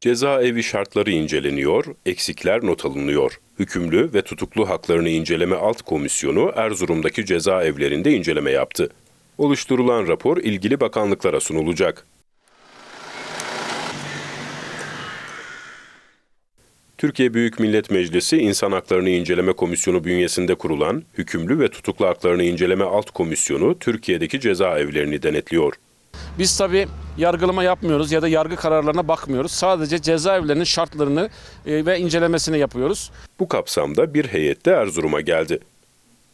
Cezaevi şartları inceleniyor, eksikler not alınıyor. Hükümlü ve tutuklu haklarını inceleme alt komisyonu Erzurum'daki cezaevlerinde inceleme yaptı. Oluşturulan rapor ilgili bakanlıklara sunulacak. Türkiye Büyük Millet Meclisi İnsan Haklarını İnceleme Komisyonu bünyesinde kurulan Hükümlü ve Tutuklu Haklarını İnceleme Alt Komisyonu Türkiye'deki cezaevlerini denetliyor. Biz tabii yargılama yapmıyoruz ya da yargı kararlarına bakmıyoruz. Sadece cezaevlerinin şartlarını e, ve incelemesini yapıyoruz. Bu kapsamda bir heyet de Erzurum'a geldi.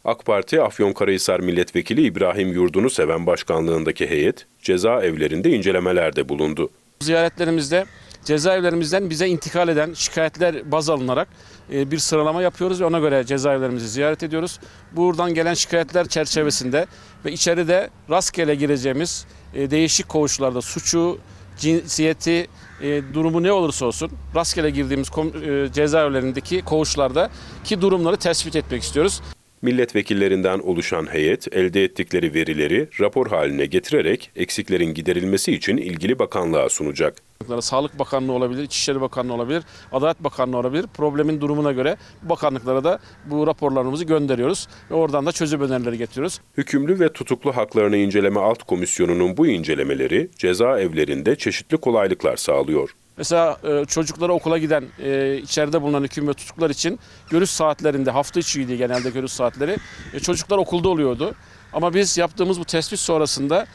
AK Parti Afyonkarahisar Milletvekili İbrahim Yurdun'u seven başkanlığındaki heyet cezaevlerinde incelemelerde bulundu. Ziyaretlerimizde cezaevlerimizden bize intikal eden şikayetler baz alınarak e, bir sıralama yapıyoruz ve ona göre cezaevlerimizi ziyaret ediyoruz. Buradan gelen şikayetler çerçevesinde ve içeride rastgele gireceğimiz e, değişik koğuşlarda suçu, cinsiyeti, e, durumu ne olursa olsun rastgele girdiğimiz kom- e, cezaevlerindeki koğuşlarda ki durumları tespit etmek istiyoruz. Milletvekillerinden oluşan heyet elde ettikleri verileri rapor haline getirerek eksiklerin giderilmesi için ilgili bakanlığa sunacak. Sağlık Bakanlığı olabilir, İçişleri Bakanlığı olabilir, Adalet Bakanlığı olabilir. Problemin durumuna göre bakanlıklara da bu raporlarımızı gönderiyoruz ve oradan da çözüm önerileri getiriyoruz. Hükümlü ve tutuklu haklarını inceleme alt komisyonunun bu incelemeleri cezaevlerinde çeşitli kolaylıklar sağlıyor. Mesela e, çocukları okula giden, e, içeride bulunan hüküm ve tutuklar için görüş saatlerinde, hafta içiydi genelde görüş saatleri, e, çocuklar okulda oluyordu. Ama biz yaptığımız bu tespit sonrasında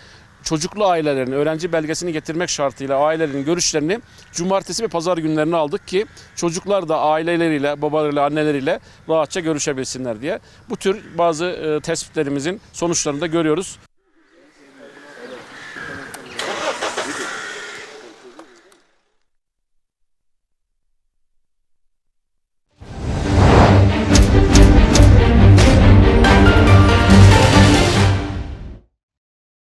çocuklu ailelerin öğrenci belgesini getirmek şartıyla ailelerin görüşlerini cumartesi ve pazar günlerini aldık ki çocuklar da aileleriyle, babalarıyla, anneleriyle rahatça görüşebilsinler diye. Bu tür bazı e, tespitlerimizin sonuçlarını da görüyoruz.